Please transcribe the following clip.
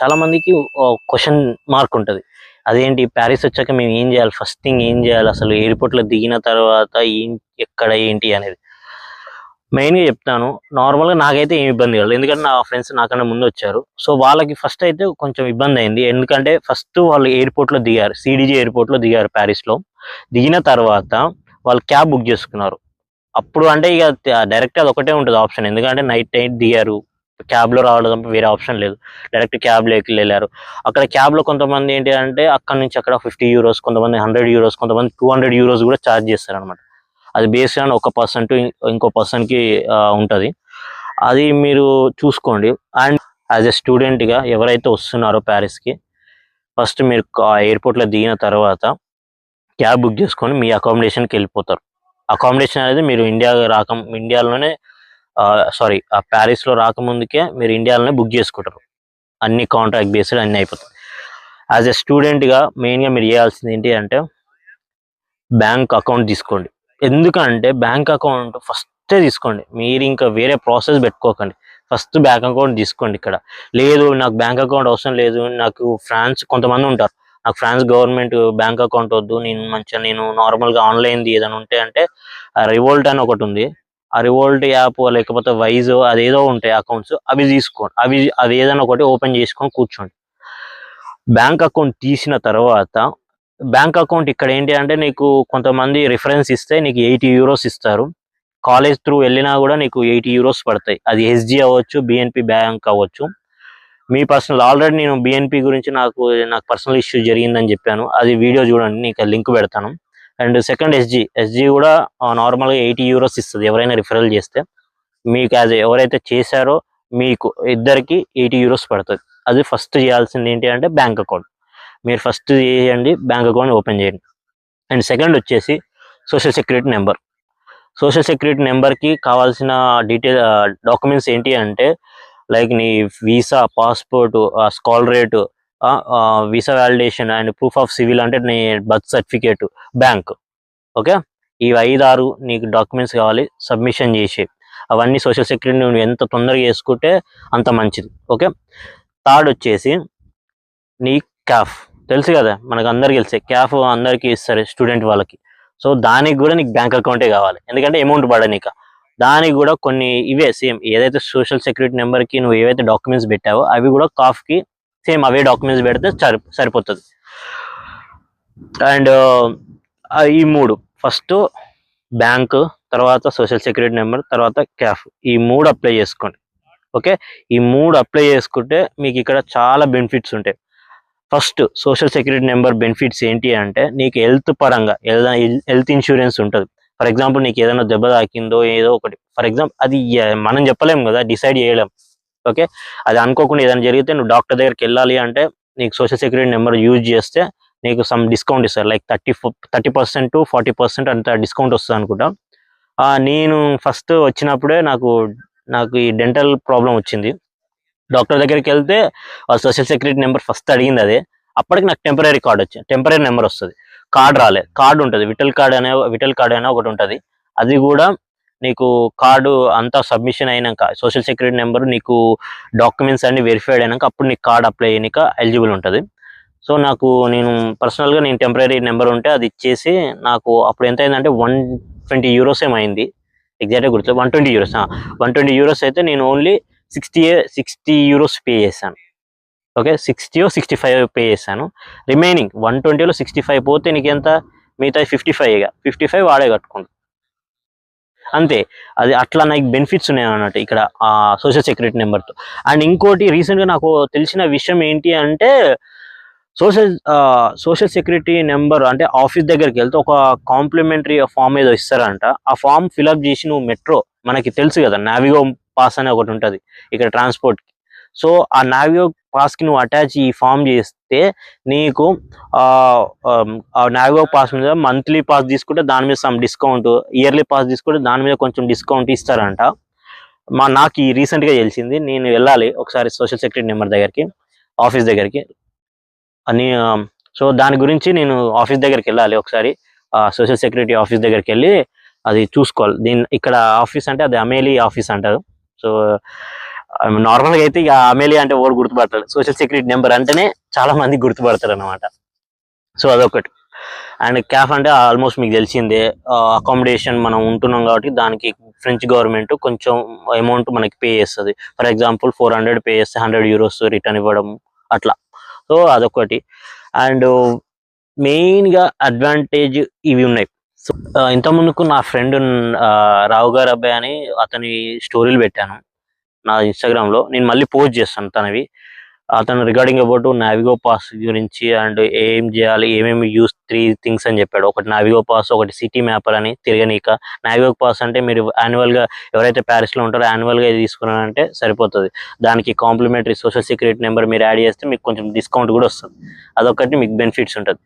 చాలా మందికి question mark ఉంటుంది. అదేంటి? ప్యారిస్ వచ్చాక మేము ఏం చేయాలి? ఫస్ట్ థింగ్ ఏం చేయాలి? అసలు ఎయిర్పోర్ట్లో దిగిన తర్వాత ఏం ఎక్కడ ఏంటి అనేది. మెయిన్గా చెప్తాను నార్మల్గా నాకైతే ఏం ఇబ్బంది కాదు ఎందుకంటే నా ఫ్రెండ్స్ నాకన్నా ముందు వచ్చారు. సో వాళ్ళకి ఫస్ట్ అయితే కొంచెం ఇబ్బంది అయింది. ఎందుకంటే ఫస్ట్ వాళ్ళు ఎయిర్పోర్ట్లో దిగారు సిడిజి ఎయిర్పోర్ట్లో దిగారు ప్యారిస్లో దిగిన తర్వాత వాళ్ళు క్యాబ్ బుక్ చేసుకున్నారు. అప్పుడు అంటే ఇక డైరెక్ట్ అది ఒకటే ఉంటుంది ఆప్షన్. ఎందుకంటే నైట్ నైట్ దిగారు. క్యాబ్లో రావడం తప్ప వేరే ఆప్షన్ లేదు. డైరెక్ట్ క్యాబ్ ఎక్కి వెళ్ళారు. అక్కడ క్యాబ్లో కొంతమంది ఏంటి అంటే అక్కడ నుంచి అక్కడ ఫిఫ్టీ యూరోస్ కొంతమంది హండ్రెడ్ యూరోస్ కొంతమంది టూ హండ్రెడ్ యూరోస్ కూడా ఛార్జ్ చేస్తారు అనమాట అది బేస్డ్ ఆన్ ఒక పర్సన్ టు ఇంకో పర్సన్కి ఉంటుంది. అది మీరు చూసుకోండి. అండ్ యాజ్ ఎ స్టూడెంట్గా ఎవరైతే వస్తున్నారో ప్యారిస్కి ఫస్ట్ మీరు ఆ ఎయిర్పోర్ట్లో దిగిన తర్వాత క్యాబ్ బుక్ చేసుకొని మీ అకామిడేషన్కి వెళ్ళిపోతారు. అకామిడేషన్ అనేది మీరు ఇండియా రాక ఇండియాలోనే సారీ ఆ ప్యారిస్లో రాకముందుకే మీరు ఇండియాలోనే బుక్ చేసుకుంటారు. అన్ని కాంట్రాక్ట్ బేస్డ్ అన్ని అయిపోతాయి. యాజ్ ఎ స్టూడెంట్గా మెయిన్గా మీరు చేయాల్సింది ఏంటి అంటే బ్యాంక్ అకౌంట్ తీసుకోండి. ఎందుకంటే బ్యాంక్ అకౌంట్ ఫస్టే తీసుకోండి. మీరు ఇంకా వేరే ప్రాసెస్ పెట్టుకోకండి. ఫస్ట్ బ్యాంక్ అకౌంట్ తీసుకోండి ఇక్కడ. లేదు నాకు బ్యాంక్ అకౌంట్ అవసరం లేదు. నాకు ఫ్రాన్స్ కొంతమంది ఉంటారు. నాకు ఫ్రాన్స్ గవర్నమెంట్ బ్యాంక్ అకౌంట్ వద్దు. నేను మంచిగా నేను నార్మల్గా ఆన్లైన్ది ఏదైనా ఉంటే అంటే రివోల్ట్ అని ఒకటి ఉంది. ఆ రివోల్ట్ యాప్ లేకపోతే వైజ్ అదేదో ఉంటాయి అకౌంట్స్ అవి తీసుకోండి. అవి అవి ఏదైనా ఒకటి ఓపెన్ చేసుకొని కూర్చోండి. బ్యాంక్ అకౌంట్ తీసిన తర్వాత బ్యాంక్ అకౌంట్ ఇక్కడ ఏంటి అంటే నీకు కొంతమంది రిఫరెన్స్ ఇస్తే నీకు ఎయిటీ యూరోస్ ఇస్తారు. కాలేజ్ త్రూ వెళ్ళినా కూడా నీకు ఎయిటీ యూరోస్ పడతాయి. అది ఎస్జీ అవ్వచ్చు బిఎన్పి బ్యాంక్ అవ్వచ్చు. మీ పర్సనల్ ఆల్రెడీ నేను బిఎన్పి గురించి నాకు నాకు పర్సనల్ ఇష్యూ జరిగిందని చెప్పాను. అది వీడియో చూడండి నీకు లింక్ పెడతాను. అండ్ సెకండ్ ఎస్జీ ఎస్జీ కూడా నార్మల్గా ఎయిటీ యూరోస్ ఇస్తుంది ఎవరైనా రిఫరల్ చేస్తే. మీకు యాజ్ ఎవరైతే చేశారో మీకు ఇద్దరికి ఎయిటీ యూరోస్ పడుతుంది. అది ఫస్ట్ చేయాల్సింది ఏంటి అంటే బ్యాంక్ అకౌంట్. మీరు ఫస్ట్ చేయండి బ్యాంక్ అకౌంట్ ఓపెన్ చేయండి. అండ్ సెకండ్ వచ్చేసి social security number. Social security నెంబర్కి కావాల్సిన డీటెయిల్ డాక్యుమెంట్స్ ఏంటి అంటే లైక్ నీ వీసా పాస్పోర్ట్ స్కాల్ rate visa validation and proof of civil అంటే నీ బర్త్ సర్టిఫికేట్ బ్యాంక్. ఓకే? ఈ ఐదు ఆరు నీకు డాక్యుమెంట్స్ కావాలి సబ్మిషన్ చేసి. అవన్నీ సోషల్ సెక్యూరిటీ నువ్వు ఎంత తొందరగా చేసుకుంటే అంత మంచిది. ఓకే? థర్డ్ వచ్చేసి నీ క్యాఫ్. తెలుసు కదా మనకు అందరికి తెలిసే. క్యాఫ్ అందరికి ఇస్తారు స్టూడెంట్ వాళ్ళకి. సో దానికి కూడా నీకు బ్యాంక్ అకౌంటే కావాలి. ఎందుకంటే అమౌంట్ పడనీక దానికి కూడా కొన్ని ఇవే సేమ్ ఏదైతే సోషల్ సెక్యూరిటీ నెంబర్కి నువ్వు ఏవైతే డాక్యుమెంట్స్ పెట్టావో అవి కూడా కాఫ్కి సేమ్ అవే డాక్యుమెంట్స్ పెడితే సరి సరిపోతుంది. అండ్ ఈ మూడు. ఫస్ట్ బ్యాంక్ తర్వాత సోషల్ సెక్యూరిటీ నెంబర్ తర్వాత క్యాఫ్. ఈ మూడు అప్లై చేసుకోండి. ఓకే? ఈ మూడు అప్లై చేసుకుంటే మీకు ఇక్కడ చాలా బెనిఫిట్స్ ఉంటాయి. First social security number benefits ఏంటి అంటే నీకు హెల్త్ పరంగా హెల్త్ ఇన్సూరెన్స్ ఉంటుంది. ఫర్ ఎగ్జాంపుల్ నీకు ఏదైనా దెబ్బ తాకిందో ఏదో ఒకటి. ఫర్ ఎగ్జాంపుల్ అది మనం చెప్పలేము కదా డిసైడ్ చేయలేం. ఓకే? అది అనుకోకుండా ఏదైనా జరిగితే నువ్వు డాక్టర్ దగ్గరికి వెళ్ళాలి అంటే నీకు సోషల్ సెక్యూరిటీ నెంబర్ యూజ్ చేస్తే నీకు సమ్ డిస్కౌంట్ ఇస్తారు. Like thirty thirty percent to forty percent అంత డిస్కౌంట్ వస్తుంది అనుకుంటా. నేను ఫస్ట్ వచ్చినప్పుడే నాకు నాకు ఈ డెంటల్ ప్రాబ్లం వచ్చింది. డాక్టర్ దగ్గరికి వెళ్తే సోషల్ సెక్యూరిటీ నెంబర్ ఫస్ట్ అడిగింది అదే. అప్పటికి నాకు టెంపరీ కార్డ్ వచ్చింది టెంపరీ నెంబర్ వస్తుంది. కార్డ్ రాలే. కార్డు ఉంటుంది. విటల్ కార్డ్ అనే విటల్ కార్డ్ అనే ఒకటి ఉంటుంది. అది కూడా నీకు కార్డు అంతా సబ్మిషన్ అయినాక సోషల్ సెక్యూరిటీ నెంబర్ నీకు డాక్యుమెంట్స్ అన్ని వెరిఫైడ్ అయినాక అప్పుడు నీకు కార్డు అప్లై చేయడానికి ఎలిజిబుల్ ఉంటుంది. సో నాకు నేను పర్సనల్గా నేను టెంపరీ నెంబర్ ఉంటే అది ఇచ్చేసి నాకు అప్పుడు ఎంత అయిందంటే వన్ ట్వంటీ యూరోస్ ఏమైంది ఎగ్జాక్ట్గా గుర్తు one twenty euros one twenty euros అయితే నేను only sixty sixty euros pay చేశాను. Okay sixty sixty five pay చేశాను. రిమైనింగ్ వన్ ట్వంటీలో సిక్స్టీ ఫైవ్ పోతే నీకు ఎంత? మిగతా ఫిఫ్టీ ఫైవ్ ఇక. ఫిఫ్టీ ఫైవ్ వాడే కట్టుకుంటాను అంతే. అది అట్లా నాకు బెనిఫిట్స్ ఉన్నాయి అన్నట్టు ఇక్కడ ఆ సోషల్ సెక్యూరిటీ నెంబర్తో అండ్ ఇంకోటి రీసెంట్గా నాకు తెలిసిన విషయం ఏంటి అంటే సోషల్ సోషల్ సెక్యూరిటీ నెంబర్ అంటే ఆఫీస్ దగ్గరికి వెళ్తే ఒక కాంప్లిమెంటరీ ఫామ్ ఏదో ఇస్తారంట. ఆ ఫామ్ ఫిలప్ చేసి నువ్వు మెట్రో మనకి తెలుసు కదా నావిగో పాస్ అనే ఒకటి ఉంటుంది ఇక్కడ ట్రాన్స్పోర్ట్ సో ఆ నావిగో పాస్కి నువ్వు అటాచ్ ఈ ఫామ్ చేస్తే నీకు నావిగో పాస్ మీద మంత్లీ పాస్ తీసుకుంటే దాని మీద సమ్ డిస్కౌంట్ ఇయర్లీ పాస్ తీసుకుంటే దాని మీద కొంచెం డిస్కౌంట్ ఇస్తారంట. మా నాకు ఈ రీసెంట్గా తెలిసింది నేను వెళ్ళాలి ఒకసారి సోషల్ సెక్యూరిటీ నెంబర్ దగ్గరికి ఆఫీస్ దగ్గరికి. అని సో దాని గురించి నేను ఆఫీస్ దగ్గరికి వెళ్ళాలి ఒకసారి సోషల్ సెక్యూరిటీ ఆఫీస్ దగ్గరికి వెళ్ళి అది చూసుకోవాలి. దీని ఇక్కడ ఆఫీస్ అంటే అది అమేలి ఆఫీస్ అంటారు. సో నార్మల్గా అయితే ఇక అమేలియా అంటే ఓడి గుర్తుపడతాడు సోషల్ సెక్యూరిటీ నెంబర్ అంటేనే చాలా మంది గుర్తుపడతారు అనమాట సో అదొకటి. అండ్ క్యాఫ్ అంటే ఆల్మోస్ట్ మీకు తెలిసిందే అకామిడేషన్ మనం ఉంటున్నాం కాబట్టి దానికి ఫ్రెంచ్ గవర్నమెంట్ కొంచెం అమౌంట్ మనకి పే చేస్తుంది. For example four hundred pay చేస్తే హండ్రెడ్ యూరోస్ రిటర్న్ ఇవ్వడం అట్లా. సో అదొకటి. అండ్ మెయిన్గా అడ్వాంటేజ్ ఇవి ఉన్నాయి. సో ఇంత ముందుకు నా ఫ్రెండ్ రావు గారు అబ్బాయి అని అతని స్టోరీలు పెట్టాను. నా ఇన్స్టాగ్రామ్లో నేను మళ్ళీ పోస్ట్ చేస్తాను తనవి. అతను రిగార్డింగ్ అబౌట్ నావిగో పాస్ గురించి అండ్ ఏం చేయాలి ఏమేమి యూస్ త్రీ థింగ్స్ అని చెప్పాడు. ఒకటి నావిగో పాస్ ఒకటి సిటీ మ్యాపర్ అని తిరగనీక. నావిగో పాస్ అంటే మీరు యాన్యువల్గా ఎవరైతే ప్యారిస్లో ఉంటారో యాన్యువల్గా తీసుకున్నారంటే సరిపోతుంది. దానికి కాంప్లిమెంటరీ సోషల్ సెక్యూరిటీ నెంబర్ మీరు యాడ్ చేస్తే మీకు కొంచెం డిస్కౌంట్ కూడా వస్తుంది. అదొకటి మీకు బెనిఫిట్స్ ఉంటుంది.